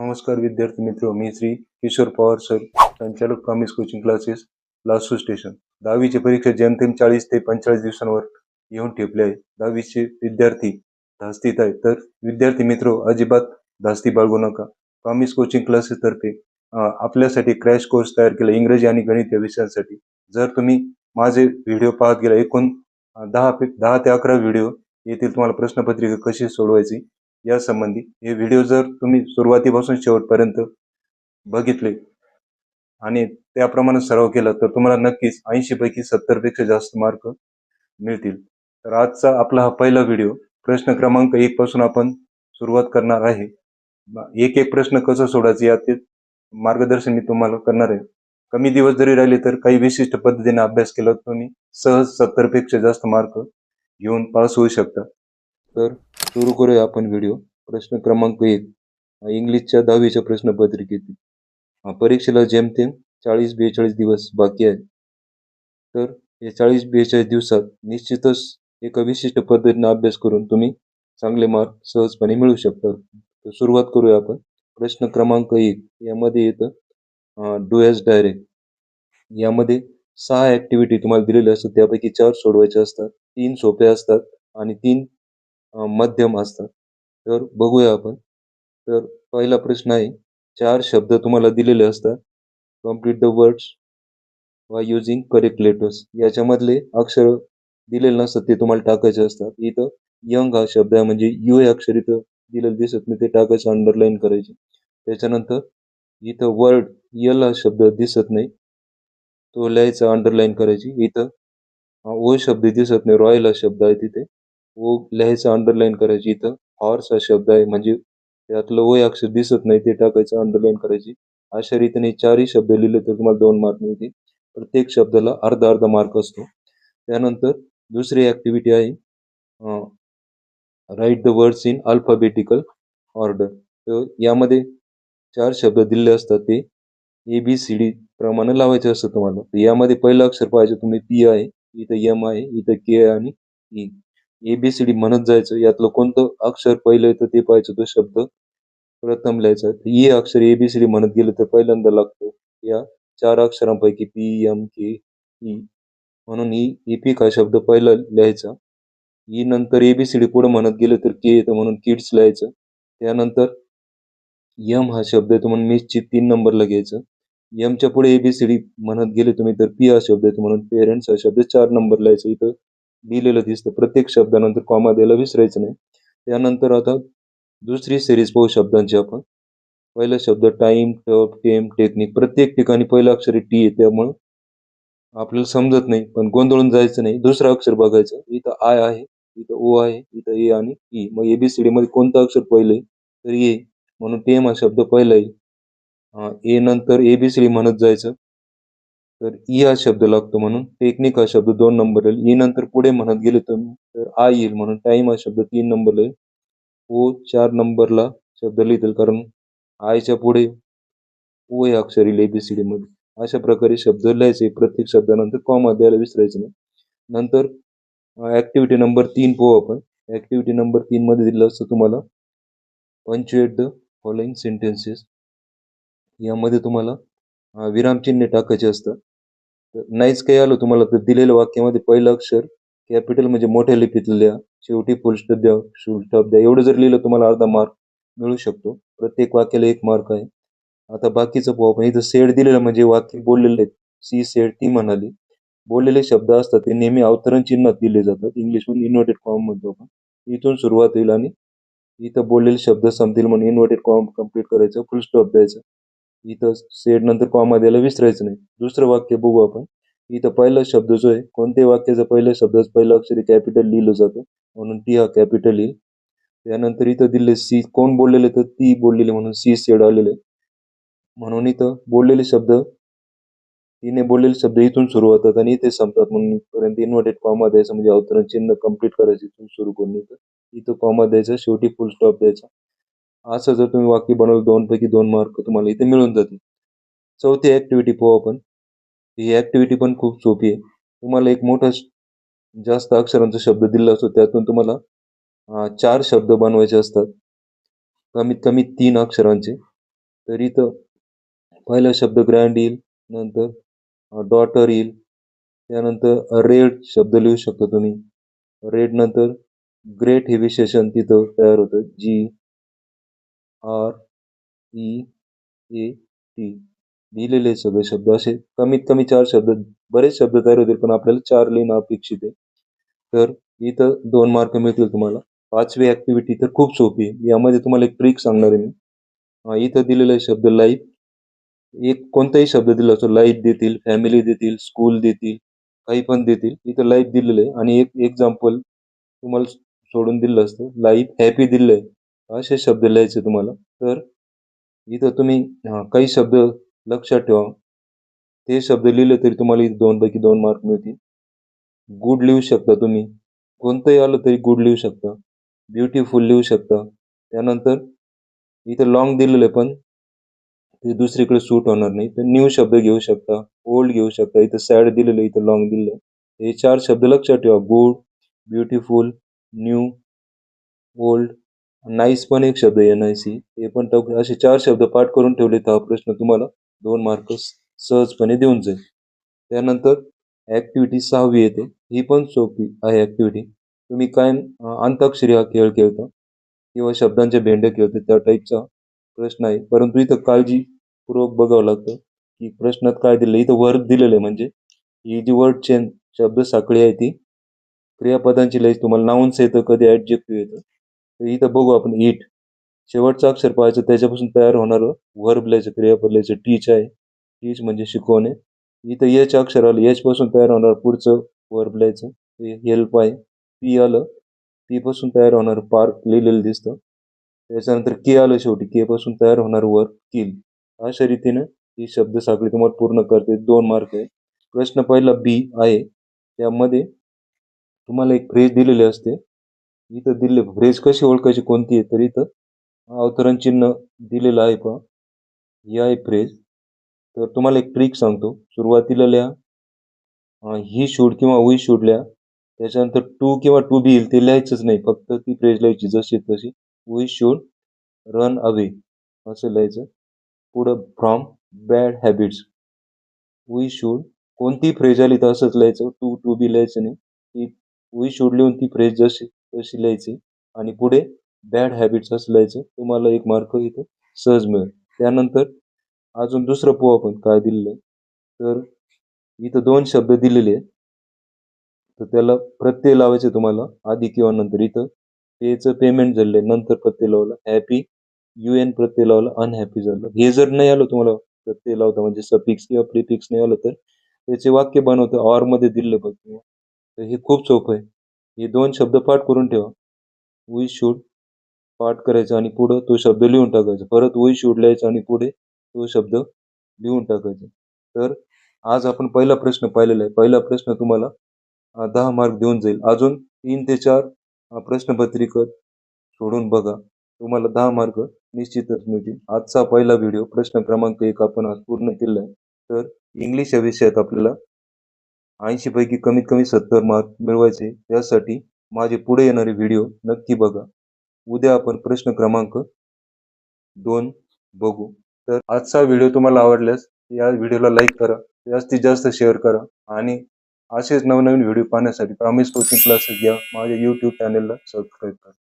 नमस्कार विद्यार्थी मित्र मी श्री किशोर पवार सर. संचालक promise coaching classes Lasu station दहावीची परीक्षा जेमतेम चाळीस ते पंचेचाळीस दिवसांवर येऊन ठेपले आहे. दहावीचे विद्यार्थी धास्तीत आहे तर विद्यार्थी मित्र अजिबात धास्ती बाळगू नका. प्रॉमिस कोचिंग क्लासेस तर्फे आपल्यासाठी क्रॅश कोर्स तयार केला इंग्रजी आणि गणित या विषयांसाठी. जर तुम्ही माझे व्हिडिओ पाहत गेला एकूण दहा पे दहा ते अकरा व्हिडिओ येथील तुम्हाला प्रश्नपत्रिका कशी सोडवायची या संबंधी हे व्हिडिओ जर तुम्ही सुरुवातीपासून शेवटपर्यंत बघितले आणि त्याप्रमाणे सराव केला तर तुम्हाला नक्कीच ऐंशीपैकी सत्तरपेक्षा जास्त मार्क मिळतील. तर आजचा आपला हा पहिला व्हिडिओ प्रश्न क्रमांक एक पासून आपण सुरुवात करणार आहे. एक एक प्रश्न कसं सोडायचं याचे मार्गदर्शन मी तुम्हाला करणार आहे. कमी दिवस जरी राहिले तर काही विशिष्ट पद्धतीने अभ्यास केला तुम्ही सहज सत्तरपेक्षा जास्त मार्क घेऊन पास होऊ शकता. तर सुरू करूया आपण व्हिडिओ प्रश्न क्रमांक एक. इंग्लिशच्या दहावीच्या प्रश्नपत्रिकेतील परीक्षेला जेमतेम चाळीस बेचाळीस दिवस बाकी आहे तर या चाळीस बेचाळीस दिवसात निश्चितच एका विशिष्ट पद्धतीने अभ्यास करून तुम्ही चांगले मार्क सहजपणे मिळू शकता. तर सुरुवात करूया आपण. प्रश्न क्रमांक एक. यामध्ये येतं डुएस एस डायरेक्ट यामध्ये सहा ॲक्टिव्हिटी तुम्हाला दिलेल्या असतात. त्यापैकी चार सोडवायचे असतात तीन सोप्या असतात आणि तीन मध्यम असतात. तर बघूया आपण. तर पहिला प्रश्न आहे चार शब्द तुम्हाला दिलेले असतात. कंप्लीट द वर्ड्स वा युजिंग करेक्ट लेटर्स याच्यामधले अक्षर दिलेले नसतात ते तुम्हाला टाकायचे असतात. इथं यंग हा शब्द आहे म्हणजे यू हे अक्षर इथं दिलेलं दिसत नाही ते टाकायचं अंडरलाईन करायचे. त्याच्यानंतर इथं वर्ड यल हा शब्द दिसत नाही तो लिहायचा अंडरलाईन करायची. इथं ओ शब्द दिसत नाही रॉयल हा शब्द आहे तिथे. ओ लिहायचं अंडरलाईन करायची इथं. हॉर्स हा शब्द आहे म्हणजे त्यातलं ओ अक्षर दिसत नाही ते टाकायचं अंडरलाईन करायची. अशा रीतीने चारही शब्द लिहिले तर तुम्हाला दोन मार्क मिळतील. प्रत्येक शब्दाला अर्धा अर्धा मार्क असतो. त्यानंतर दुसरी ऍक्टिव्हिटी आहे write the words in alphabetical order तर यामध्ये चार शब्द दिलेले असतात ते ए बी सी डी प्रमाणे लावायचे असतं तुम्हाला. तर यामध्ये पहिलं अक्षर पाहिजे तुम्ही पी आहे इथं एम आहे इथं के आणि ई एबीसीडी म्हणत जायचं. यातलं कोणतं अक्षर पहिलं येतं ते पाहायचं तो शब्द प्रथम लिहायचा. ए अक्षर एबीसीडी म्हणत गेलं तर पहिल्यांदा लागतो या चार अक्षरांपैकी पी एम के ई म्हणून e, ई इपिक हा शब्द पहिला लिहायचा. ई नंतर एबीसीडी पुढे म्हणत गेलं तर के येतं म्हणून किड्स लिहायचं. त्यानंतर यम हा शब्द येतो म्हणून मिसची तीन नंबरला घ्यायचं. यमच्या पुढे एबीसीडी म्हणत गेले तुम्ही तर पी हा शब्द येतो म्हणून पेरेंट्स हा शब्द चार नंबर लिहायचं. इथं लिहिलेलं दिसतं. प्रत्येक शब्दानंतर कॉमा द्यायला विसरायचं नाही. त्यानंतर आता दुसरी सिरीज पाहू शब्दांची आपण. पहिला शब्द टाइम टप टेम टेक्निक प्रत्येक ठिकाणी पहिलं अक्षर टी आहे. त्यामुळं आपल्याला समजत नाही. पण गोंधळून जायचं नाही. दुसरं अक्षर बघायचं. इथं आय आहे इथं ओ आहे इथं ए आणि ई मग एबीसीडी मध्ये कोणतं अक्षर पहिलं आहे? तर ए म्हणून टेम हा शब्द पहिला आहे. ए नंतर एबीसीडी म्हणत जायचं. तर ई हा शब्द लागतो म्हणून. टेक्निक हा शब्द दोन नंबर येईल. ई नंतर पुढे म्हणत गेले तुम्ही तर आय येईल म्हणून. टाइम हा शब्द तीन नंबरला येईल. ओ चार नंबरला शब्द लिहितील कारण आयच्या पुढे ओ हे अक्षर येईल एबीसीडी मध्ये. अशा प्रकारे शब्द लिहायचे. प्रत्येक शब्दानंतर कॉमा द्यायला विसरायचं नाही. नंतर ऍक्टिव्हिटी नंबर तीन पाहू आपण. ऍक्टिव्हिटी नंबर तीन मध्ये दिलं असतं तुम्हाला. पंचुएट द फॉलोइंग सेंटेन्सेस यामध्ये तुम्हाला विरामचिन्हे टाकायचे असतात नाहीच काही आलं. तुम्हाला तर दिलेल्या वाक्यामध्ये पहिलं अक्षर कॅपिटल म्हणजे मोठ्या लिपीत लिहा शेवटी फुल द्या फुल स्टॉप द्या. एवढं जर लिहिलं तुम्हाला अर्धा मार्क मिळू शकतो. प्रत्येक वाक्याला एक मार्क आहे. आता बाकीचं पाहू आपण. इथं सेड दिलेलं म्हणजे वाक्य बोललेले सी सेड ती म्हणाली. बोललेले शब्द असतात ते नेहमी अवतरण चिन्हात दिले जातात. इंग्लिशमध्ये इन्व्हर्टेड फॉर्म म्हणतो आपण. इथून सुरुवात होईल आणि इथं बोललेले शब्द संपतील म्हणून इन्व्हर्टेड कॉम कंप्लीट करायचं फुल स्टॉप द्यायचं. इथं सेड नंतर कॉमा द्यायला विसरायचं नाही. दुसरं वाक्य बघू आपण. इथं पहिला शब्द जो आहे कोणत्याही वाक्याचा पहिला शब्द? पहिलं अक्षर कॅपिटल लिहिलं जातं. म्हणून टी हा कॅपिटल येईल त्यानंतर इथं दिले सी कोण बोललेले? तर ती बोललेली म्हणून सी सेड आलेले म्हणून इथं बोललेले शब्द तिने बोललेले शब्द इथून सुरू होतात आणि इथे संपतात. म्हणून पर्यंत इन्व्हर्टेड कॉमा द्यायचं म्हणजे अवतरण चिन्ह कंप्लीट करायचं इथून सुरू करून इथं. इथं कॉमा द्यायचा शेवटी फुल स्टॉप द्यायचा. असं जर तुम्ही वाक्य बनवलं दोनपैकी दोन मार्क तुम्हाला इथे मिळून जातील. चौथी ॲक्टिव्हिटी पाहू आपण. ही ॲक्टिव्हिटी पण खूप सोपी आहे. तुम्हाला एक मोठा श- जास्त अक्षरांचा शब्द दिला असतो त्यातून तुम्हाला चार शब्द बनवायचे असतात. कमीत कमी तीन अक्षरांचे. तर इथं पहिला शब्द ग्रँड येईल नंतर डॉटर येईल त्यानंतर रेड शब्द लिहू शकता तुम्ही. रेड नंतर ग्रेट हे विशेषण तिथं तयार होतं. G R E A T. लिहिलेले सगळे शब्द असे कमीत कमी चार शब्द बरेच शब्द तयार होतील पण आपल्याला चार लिहिणं अपेक्षित आहे. तर इथं दोन मार्क मिळतील तुम्हाला. पाचवी ऍक्टिव्हिटी तर खूप सोपी आहे. यामध्ये तुम्हाला एक ट्रिक सांगणार आहे मी. इथं दिलेले शब्द लाईफ एक कोणताही शब्द दिला असतो लाईफ देतील फॅमिली देतील स्कूल देतील काही पण देतील इथं लाईफ दिलेलं आहे. आणि एक एक्झाम्पल तुम्हाला सोडून दिलं असतं. लाईफ हॅपी दिलं आहे. असे शब्द लिहायचे तुम्हाला. तर इथं तुम्ही काही शब्द लक्षात ठेवा. ते शब्द लिहिले तरी तुम्हाला इथे दोनपैकी दोन मार्क मिळतील. गुड लिहू शकता तुम्ही. कोणतंही आलं तरी गुड लिहू शकता. ब्युटिफुल लिहू शकता. त्यानंतर इथं लॉंग दिलेलं आहे पण ते दुसरीकडे सूट होणार नाही. तर न्यू शब्द घेऊ शकता. ओल्ड घेऊ शकता. इथं सॅड दिलेलं इथं लॉंग दिलेलं. हे चार शब्द लक्षात ठेवा. Good beautiful new old nice पण एक शब्द आहे एन आय सी हे पण टाकू असे चार शब्द पाठ करून ठेवले तर हा प्रश्न तुम्हाला. दोन मार्क सहजपणे देऊन जाईल. त्यानंतर ऍक्टिव्हिटी सहावी येते. ही पण सोपी आहे ऍक्टिव्हिटी तुम्ही काय अंताक्षरी हा खेळ खेळता किंवा शब्दांचे भेंडे खेळते त्या टाईपचा प्रश्न आहे. परंतु इथं काळजीपूर्वक बघावं लागतं की प्रश्नात काय दिलं इथं वर्ग दिलेलं आहे म्हणजे ही जी वर्ड चेन शब्द साखळी आहे ती क्रियापदांची लईच तुम्हाला नाउन्स येतं कधी ॲडजेक्टिव्ह येतं. इथं बघू आपण इट शेवटचं अक्षर पाहायचं त्याच्यापासून तयार होणारं वर्ब लिहायचं क्रियापद टीच आहे. टीच म्हणजे शिकवणे. इथं एच अक्षर आलं एच पासून तयार होणार पुढचं वर्ब लिहायचं हे हेल्प आहे. पी आलं पी पासून तयार होणार पार्क लिहिलेलं दिसतं. त्याच्यानंतर के आलं शेवटी के पासून तयार होणार वर्ब किल अशा रीतीनं ही शब्द साखळी तुम्हाला पूर्ण करते. दोन मार्क आहे. प्रश्न पहिला बी आहे. त्यामध्ये तुम्हाला एक फ्रेज दिलेली असते. इथं दिले. फ्रेज कशी ओळखायची कोणती आहे? तर इथं अवतरण चिन्ह दिलेलं आहे पहा. ही आहे फ्रेज तर तुम्हाला एक ट्रिक सांगतो. सुरुवातीला लिहा. ही शूड किंवा वी शूड लिहा. त्याच्यानंतर टू किंवा टू बी येईल. ते लिहायचंच नाही. फक्त ती फ्रेज लिहायची. जशी तशी. वी शूड रन अवे असं लिहायचं. पुढं from bad habits we should कोणती फ्रेज आली तर असंच लिहायचं. टू टू बी लिहायचं नाही. ती वी शूड लिहून ती फ्रेज जशी तशी लिहायची आणि पुढे बॅड हॅबिट्स असं लिहायचं. तुम्हाला एक मार्क इथं सहज मिळेल. त्यानंतर अजून दुसरं पोहा आपण काय दिलेलं आहे? तर इथं दोन शब्द दिलेले आहेत. तर त्याला प्रत्यय लावायचे तुम्हाला आधी किंवा नंतर. इथं पेचं पेमेंट झाले नंतर प्रत्यय लावला. हॅपी यू एन प्रत्यय लावला. अनहॅपी झालं. हे जर नाही आलं तुम्हाला प्रत्यय लावता म्हणजे सफिक्स किंवा प्रिफिक्स नाही आलं तर त्याचे वाक्य बनवतं. ऑरमध्ये दिले बघ तुम्ही. तर हे खूप सोपं आहे. हे दोन शब्द पाठ करून ठेवा. वी शूड पाठ करायचा आणि पुढं तो शब्द लिहून टाकायचा. परत वी शूड लिहायचा आणि पुढे तो शब्द लिहून टाकायचा. तर आज आपण पहिला प्रश्न पाहिलेला आहे. पहिला प्रश्न तुम्हाला दहा मार्क देऊन जाईल. अजून तीन ते चार प्रश्नपत्रिका सोडून बघा. तुम्हाला दहा मार्क निश्चितच मिळतील. आजचा पहिला व्हिडिओ प्रश्न क्रमांक एक आपण आज पूर्ण केला आहे तर इंग्लिश या विषयात आपल्याला ऐंशी पैकी कमीत कमी सत्तर मार्क मिळवायचे. यासाठी माझे पुढे येणारे व्हिडिओ नक्की बघा. उद्या आपण प्रश्न क्रमांक दोन बघू. तर आजचा व्हिडिओ तुम्हाला आवडल्यास या व्हिडिओला लाईक करा. जास्तीत जास्त शेअर करा. आणि असेच नवनवीन व्हिडिओ पाहण्यासाठी प्रॉमिस कोचिंग क्लासेस घ्या. माझ्या यूट्यूब चॅनेलला सबस्क्राईब करा.